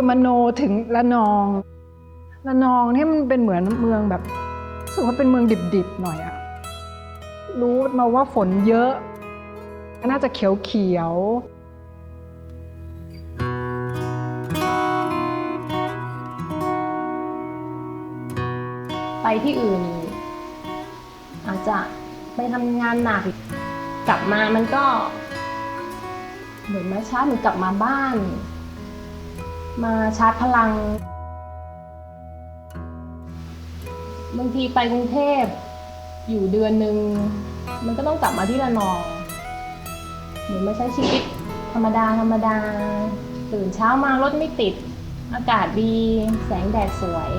คือมโนถึงละนองละนองเนี่ยมันเป็นเหมือนเมืองแบบรู้สึกว่าเป็นเมืองดิบๆหน่อยอะรู้มาว่าฝนเยอะ น่าจะเขียวๆไปที่อื่น อาจจะไปทำงานหนักกลับมามันก็ เหมือนมาช้าเหมือนกลับมาบ้าน มาชาร์จพลัง บางทีไปกรุงเทพ อยู่เดือนหนึ่งมันก็ต้องกลับมาที่ระนองหมือมาใช้ชีวิตธรรมดาธรรมดา ตื่นเช้ามารถไม่ติด อากาศดี แสงแดดสวย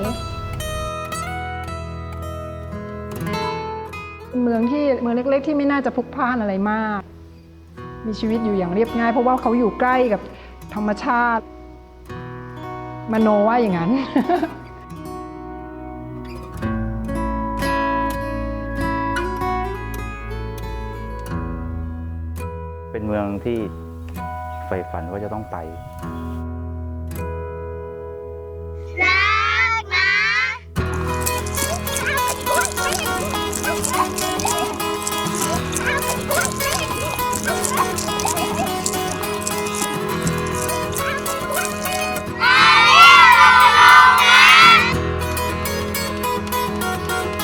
เป็นเมืองที่เมืองเล็ก ๆ ที่ไม่น่าจะพลุกพล่านอะไรมาก มีชีวิตอยู่อย่างเรียบง่าย เพราะว่าเขาอยู่ใกล้กับธรรมชาติ มโนว่าอย่างนั้นเป็นเมืองที่ใฝ่ฝันว่าจะต้องไป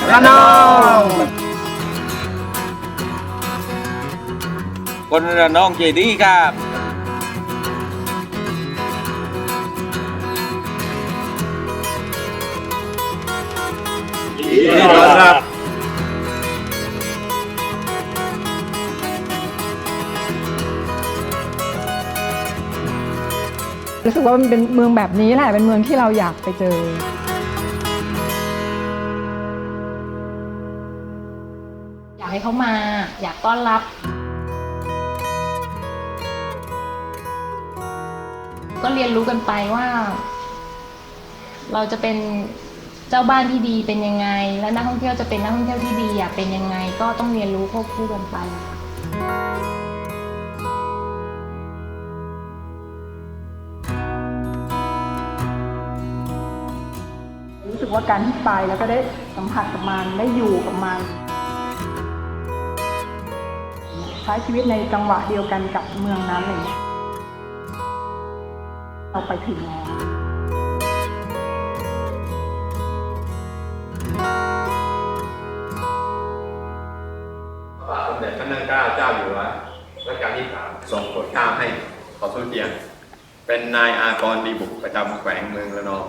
ระนองคนระนองใจดีครับยินดีต้อนรับรู้สึกว่ามันเป็นเมืองแบบนี้แหละ เป็นเมืองที่เราอยากไปเจอ อยากให้เขามาอยากต้อนรับ ก็เรียนรู้กันไปว่า เราจะเป็นเจ้าบ้านที่ดีเป็นยังไง และนักท่องเที่ยวจะเป็นนักท่องเที่ยวที่ดีอยากเป็นยังไง ก็ต้องเรียนรู้ควบคู่กันไปรู้สึกว่าการที่ไปแล้วก็ได้สัมผัสกับมันได้อยู่กับมัน ช้ชีวิตในจังหวะเดียวกันกับเมืองนั้นอะไรอย่างเลยเราไปถึงแล้วพระบาทสมเด็จพระนั่งเกล้าเจ้าอยู่หัวรัชกาลที่สามทรงโปรดเกล้าให้ขอทุเทียนเป็นนายอากรดีบุกประจำแขวงเมืองระนอง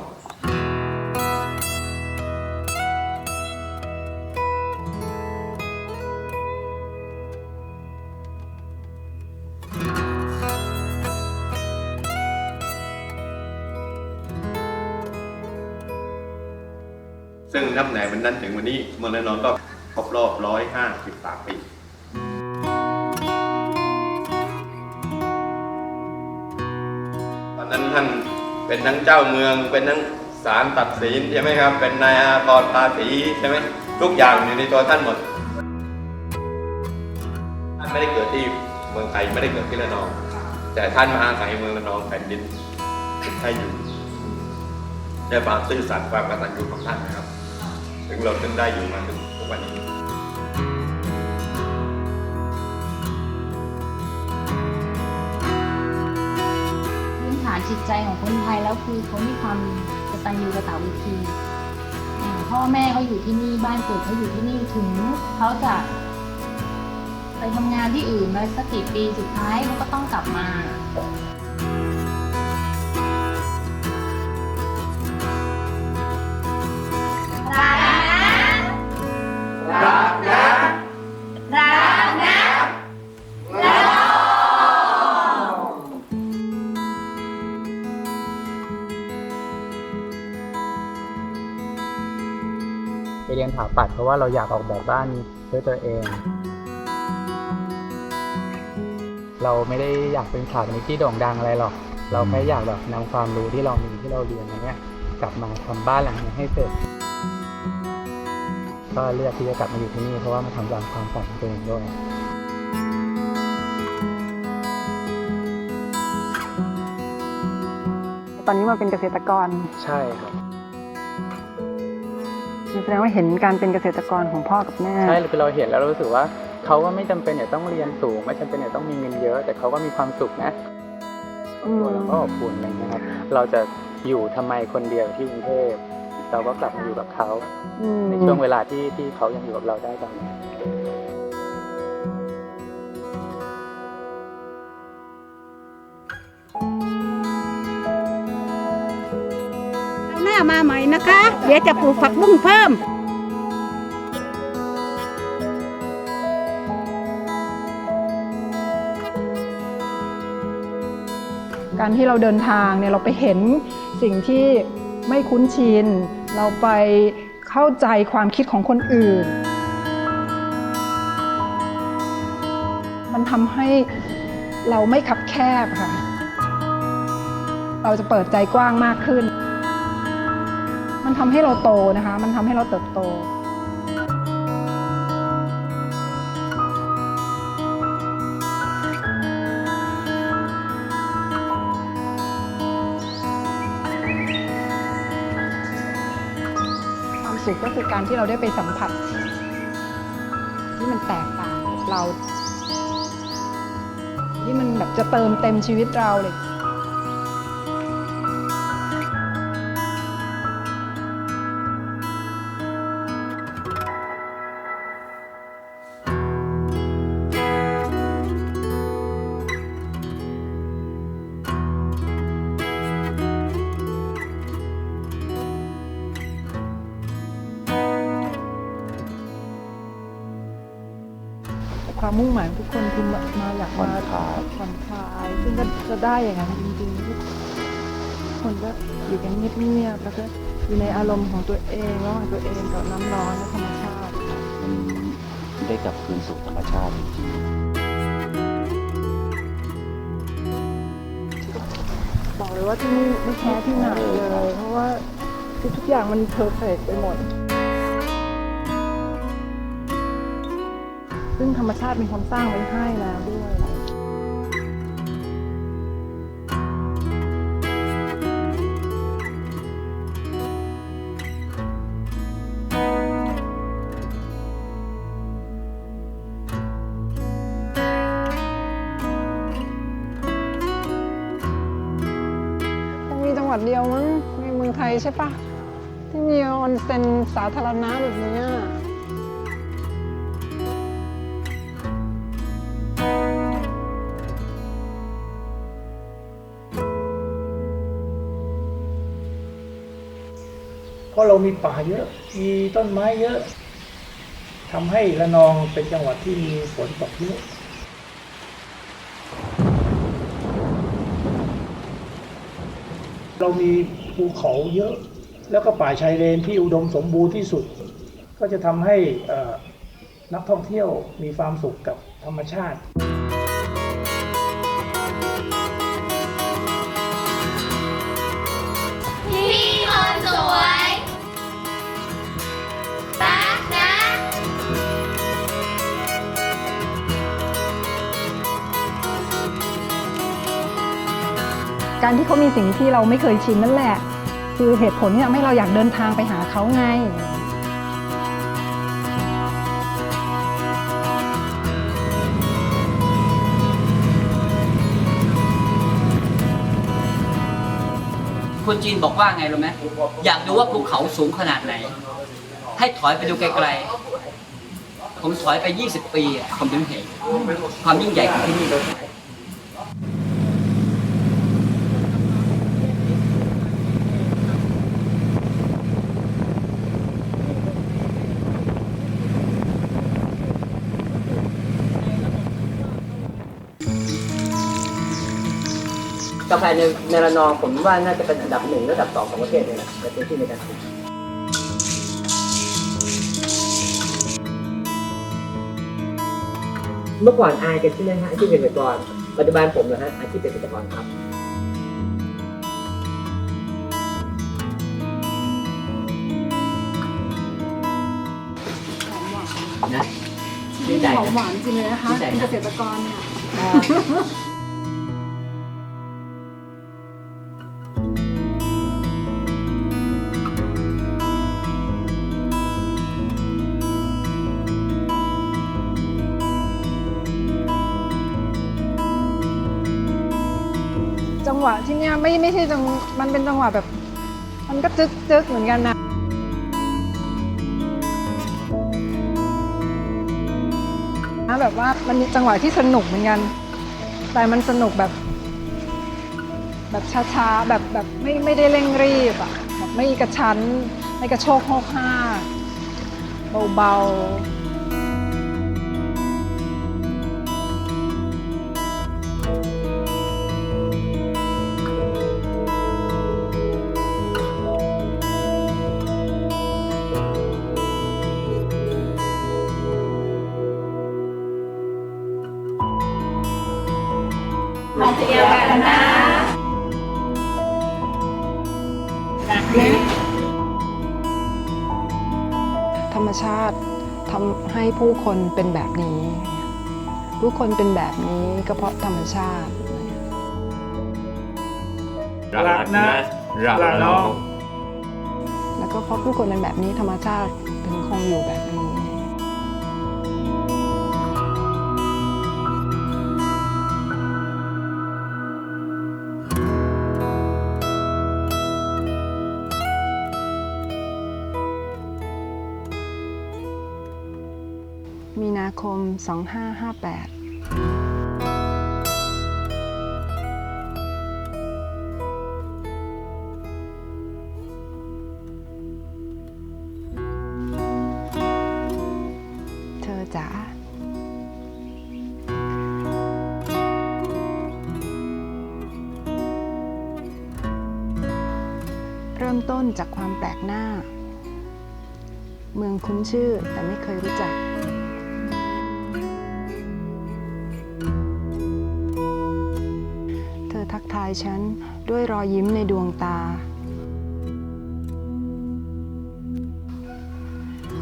ซึ่งนับไหนวันนั้นถึงวันนี้เมืองระนองก็ครบรอบ 153 ปีตอนนั้นท่านเป็นทั้งเจ้าเมืองเป็นทั้งศาลตัดสินใช่ไหมครับ เป็นนายอากรตาสีใช่ไหมทุกอย่างอยู่ในตัวท่านหมดท่านไม่ได้เกิดที่เมืองไทยไม่ได้เกิดที่ระนอง แต่ท่านมาอาศัยเมืองระนองแผ่นดินให้อยู่ได้ความซื่อสัตย์ความกตัญญูของท่านนะครับ ถึงเราถึงได้อยู่มาถึงทุกวันนี้พื้นฐานจิตใจของคนไทยแล้วคือเขามีความกตัญญูกตเวทีพ่อแม่เขาอยู่ที่นี่บ้านเกิดเขาอยู่ที่นี่ถึงเขาจะไปทำงานที่อื่นมาสักกี่ปีสุดท้ายเขาก็ต้องกลับมา ไปเรียนถาปัดเพราะว่าเราอยากออกแบบบ้านด้วยตัวเอง เราไม่ได้อยากเป็นสถาปนิกที่โด่งดังอะไรหรอก เราแค่อยากแบบนำความรู้ที่เรามีที่เราเรียนมาเนี่ยกลับมาทำบ้านหลังนี้ให้เสร็จ ก็เลือกที่จะกลับมาอยู่ที่นี่เพราะว่ามาทำตามความฝันของตัวเองด้วยจตอนนี้มาเป็นเกษตรกรใช่ครับ แสดงว่าเห็นการเป็นเกษตรกรของพ่อกับแม่ใช่คือเราเห็นแล้วเรารู้สึกว่าเขาก็ไม่จำเป็นเนี่ยต้องเรียนสูง ไม่จำเป็นเนี่ยต้องมีเงินเยอะ แต่เขาก็มีความสุขนะอืมตัวเราก็อบอุ่นอะไรเงี้ยครับเราจะอยู่ทำไมคนเดียวที่กรุงเทพ เราก็กลับมาอยู่กับเขาอืมในช่วงเวลาที่ที่เขายังอยู่กับเราได้ตอนนี้เอาหน้ามาใหม่นะคะ เดี๋ยวจะปลูกผักบุ้งเพิ่ม การที่เราเดินทางเนี่ยเราไปเห็นสิ่งที่ไม่คุ้นชิน เราไปเข้าใจความคิดของคนอื่น มันทำให้เราไม่คับแคบค่ะ เราจะเปิดใจกว้างมากขึ้น มันทำให้เราโตนะคะ มันทำให้เราเติบโต ก็คือการที่เราได้ไปสัมผัส ที่มันแตกต่างเรา ที่มันแบบจะเติมเต็มชีวิตเราเลย คนคือมามาอยากมาผ่อนคลายผ่อนคลายซึ่งก็จะได้อย่างนั้นจริงๆทุกคนก็อยู่กันเงียบๆแล้วก็อยู่ในอารมณ์ของตัวเองระหว่างตัวเองกับน้ำร้อนและธรรมชาติมันได้กลับคืนสู่ธรรมชาติจริงๆบอกเลยว่าที่นี่ไม่แพ้ที่ไหนเลย เพราะว่าคือทุกอย่างมันเพอร์เฟกไปหมด ซึ่งธรรมชาติเป็นคนสร้างไว้ให้แล้วด้วยมีจังหวัดเดียวมั้งในเมืองไทยใช่ปะที่มีออนเซ็นสาธารณะแบบนี้ ราะเรามีป่าเยอะ มีต้นไม้เยอะทำให้ระนองเป็นจังหวัดที่มีฝนตกเยอะเรามีภูเขาเยอะ แล้วก็ป่าชายเลนที่อุดมสมบูรณ์ที่สุด ก็จะทำให้นักท่องเที่ยวมีความสุขกับธรรมชาติ พี่คนสวย การที่เขามีสิ่งที่เราไม่เคยชินนั่นแหละ คือเหตุผลที่ทำให้เราอยากเดินทางไปหาเขาไง คนจีนบอกว่าไงรู้ไหมอยากดูว่าภูเขาสูงขนาดไหน ให้ถอยไปดูไกลๆ ผมถอยไป 20 ปีอะผมถึงเห็นความยิ่งใหญ่ของที่นี่ กาแฟในในระนองผมว่าน่าจะเป็นอันดับหนึ่งระดับสองของประเทศเลยนะในพื้นที่ในการปลูกเมื่อก่อนอายกันใช่ไหมฮะอาชีพเกษตรกรปัจจุบันผมนะฮะอาชีพเกษตรกรครับ นะดีใจหอมนะหวานจริงเลยนะคะดีใจนะเป็นเกษตรกรเนี่ย เนี้ยไม่ไม่ใช่จังมันเป็นจังหวะแบบ มันก็จึกจึกเหมือนกันนะนะแบบว่ามันมีจังหวะที่สนุกเหมือนกัน แต่มันสนุกแบบ แบบช้าๆแบบแบบไม่ไม่ได้เร่งรีบอะแบบไม่กระชั้น ไม่กระโชกโฮกห้าเบาๆ ผู้คนเป็นแบบนี้ ผู้คนเป็นแบบนี้ก็เพราะธรรมชาติ รักนะรักน้องแล้วก็เพราะผู้คนเป็นแบบนี้ธรรมชาติถึงคงอยู่แบบ 2558เธอจ๋าเริ่มต้นจากความแปลกหน้า เมืองคุ้นชื่อแต่ไม่เคยรู้จัก ทายฉันด้วยรอยยิ้มในดวงตา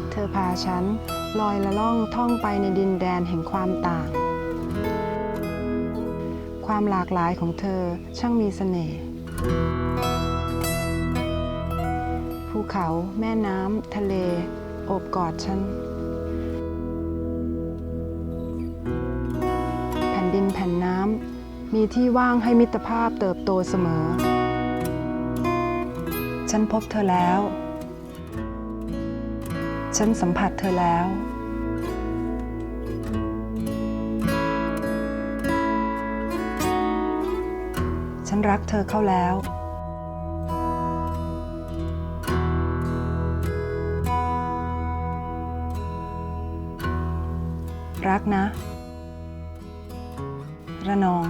เธอพาฉันลอยละล่องท่องไปในดินแดนแห่งความต่าง ความหลากหลายของเธอช่างมีเสน่ห์ภูเขาแม่น้ำทะเล โอบกอดฉัน มีที่ว่างให้มิตรภาพเติบโตเสมอ ฉันพบเธอแล้ว ฉันสัมผัสเธอแล้ว ฉันรักเธอเข้าแล้วรักนะ ระนอง